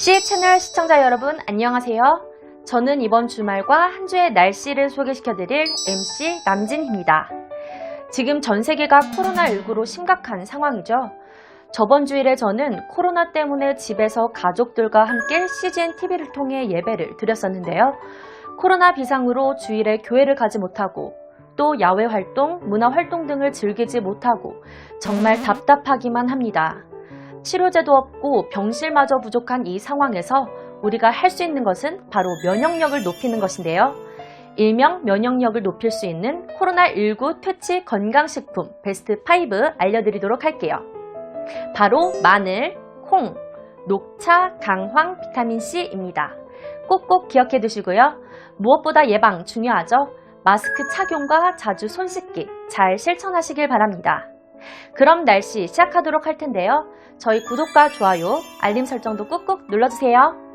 C 채널 시청자 여러분 안녕하세요. 저는 이번 주말과 한 주의 날씨를 소개시켜드릴 MC 남진입니다. 지금 전 세계가 코로나19로 심각한 상황이죠. 저번 주일에 저는 코로나 때문에 집에서 가족들과 함께 CGN TV를 통해 예배를 드렸었는데요. 코로나 비상으로 주일에 교회를 가지 못하고 또 야외 활동, 문화 활동 등을 즐기지 못하고 정말 답답하기만 합니다. 치료제도 없고 병실마저 부족한 이 상황에서 우리가 할 수 있는 것은 바로 면역력을 높이는 것인데요. 일명 면역력을 높일 수 있는 코로나19 퇴치 건강식품 베스트 5 알려드리도록 할게요. 바로 마늘, 콩, 녹차, 강황, 비타민C입니다. 꼭꼭 기억해 두시고요. 무엇보다 예방 중요하죠? 마스크 착용과 자주 손 씻기 잘 실천하시길 바랍니다. 그럼 날씨 시작하도록 할 텐데요. 저희 구독과 좋아요, 알림 설정도 꾹꾹 눌러주세요.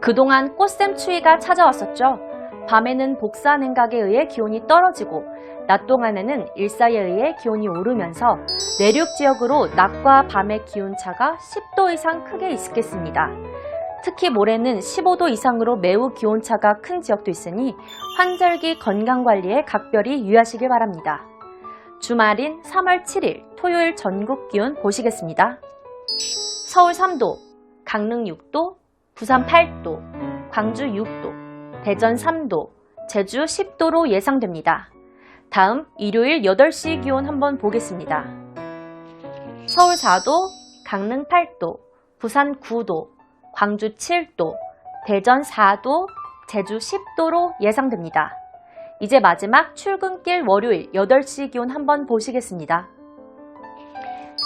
그동안 꽃샘 추위가 찾아왔었죠. 밤에는 복사 냉각에 의해 기온이 떨어지고 낮 동안에는 일사에 의해 기온이 오르면서 내륙 지역으로 낮과 밤의 기온차가 10도 이상 크게 있겠습니다. 특히 모레는 15도 이상으로 매우 기온차가 큰 지역도 있으니 환절기 건강관리에 각별히 유의하시길 바랍니다. 주말인 3월 7일 토요일 전국 기온 보시겠습니다. 서울 3도, 강릉 6도, 부산 8도, 광주 6도, 대전 3도, 제주 10도로 예상됩니다. 다음 일요일 8시 기온 한번 보겠습니다. 서울 4도, 강릉 8도, 부산 9도, 광주 7도, 대전 4도, 제주 10도로 예상됩니다. 이제 마지막 출근길 월요일 8시 기온 한번 보시겠습니다.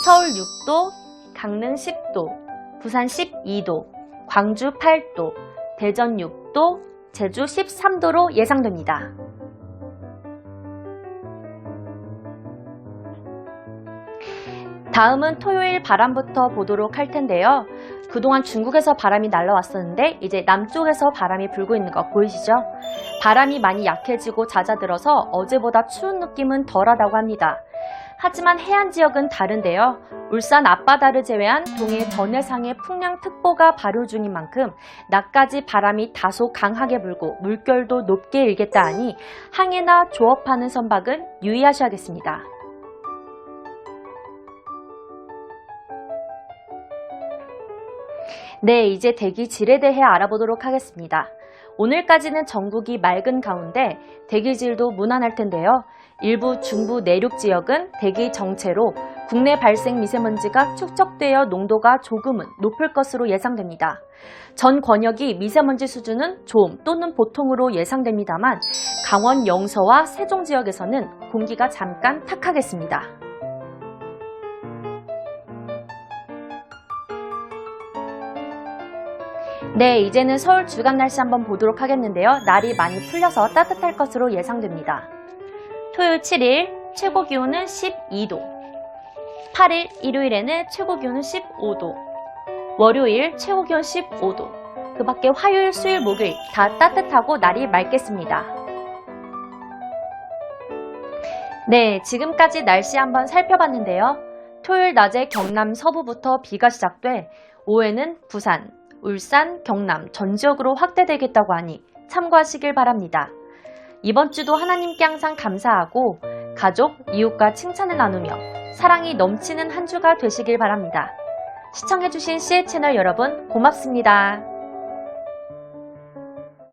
서울 6도, 강릉 10도, 부산 12도, 광주 8도, 대전 6도, 제주 13도로 예상됩니다. 다음은 토요일 바람부터 보도록 할 텐데요. 그동안 중국에서 바람이 날라왔었는데 이제 남쪽에서 바람이 불고 있는 거 보이시죠? 바람이 많이 약해지고 잦아들어서 어제보다 추운 느낌은 덜하다고 합니다. 하지만 해안 지역은 다른데요. 울산 앞바다를 제외한 동해 전해상에 풍량특보가 발효 중인 만큼 낮까지 바람이 다소 강하게 불고 물결도 높게 일겠다 하니 항해나 조업하는 선박은 유의하셔야겠습니다. 네, 이제 대기 질에 대해 알아보도록 하겠습니다. 오늘까지는 전국이 맑은 가운데 대기질도 무난할 텐데요. 일부 중부 내륙 지역은 대기 정체로 국내 발생 미세먼지가 축적되어 농도가 조금은 높을 것으로 예상됩니다. 전 권역이 미세먼지 수준은 좀 또는 보통으로 예상됩니다만 강원 영서와 세종 지역에서는 공기가 잠깐 탁하겠습니다. 네, 이제는 서울 주간 날씨 한번 보도록 하겠는데요. 날이 많이 풀려서 따뜻할 것으로 예상됩니다. 토요일 7일 최고 기온은 12도. 8일 일요일에는 최고 기온은 15도. 월요일 최고 기온 15도. 그 밖에 화요일, 수요일, 목요일 다 따뜻하고 날이 맑겠습니다. 네, 지금까지 날씨 한번 살펴봤는데요. 토요일 낮에 경남 서부부터 비가 시작돼 오후에는 부산, 울산, 경남 전 지역으로 확대되겠다고 하니 참고하시길 바랍니다. 이번 주도 하나님께 항상 감사하고 가족, 이웃과 칭찬을 나누며 사랑이 넘치는 한 주가 되시길 바랍니다. 시청해주신 CA 채널 여러분 고맙습니다.